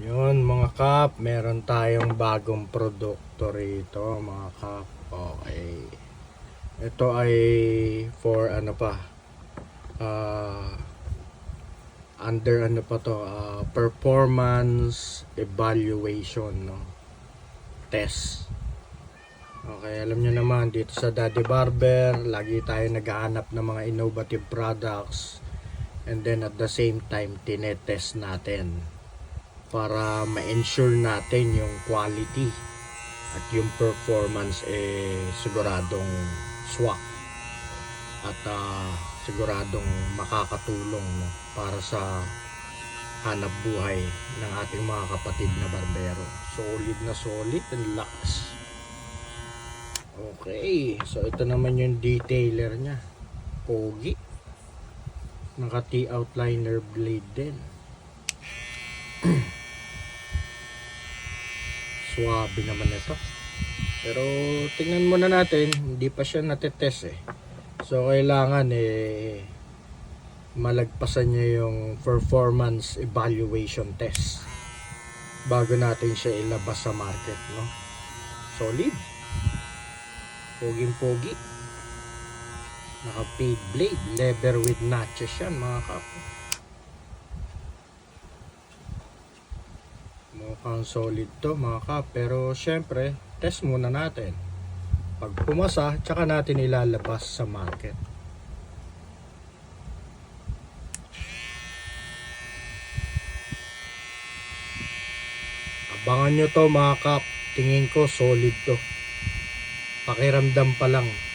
Yun mga kap, meron tayong bagong produkto rito mga kap. Okay. Ito ay for ano pa, ah, under ano pa to, ah, performance evaluation, no? Test. Okay, alam nyo naman, dito sa Daddy Barber, lagi tayo naghahanap ng mga innovative products and then at the same time, tinetest natin para ma-ensure natin yung quality at yung performance eh siguradong swak at ah, siguradong makakatulong no, para sa hanap buhay ng ating mga kapatid na barbero. Solid na solid and lakas. Okay, so ito naman yung detailer niya. Pogi. Naka T-outliner blade din. Suwabe naman ito. Pero tingnan muna natin, hindi pa siya natetest eh. So kailangan eh malagpasan niya yung performance evaluation test bago natin siya ilabas sa market, no? Solid. Poging pogi. Naka paid blade, leather with notches yan mga kapo. Mukhang solid to mga kap. Pero syempre, test muna natin. Pag pumasa, tsaka natin ilalabas sa market. Abangan nyo to mga kap. Tingin ko solid to. Pakiramdam pa lang.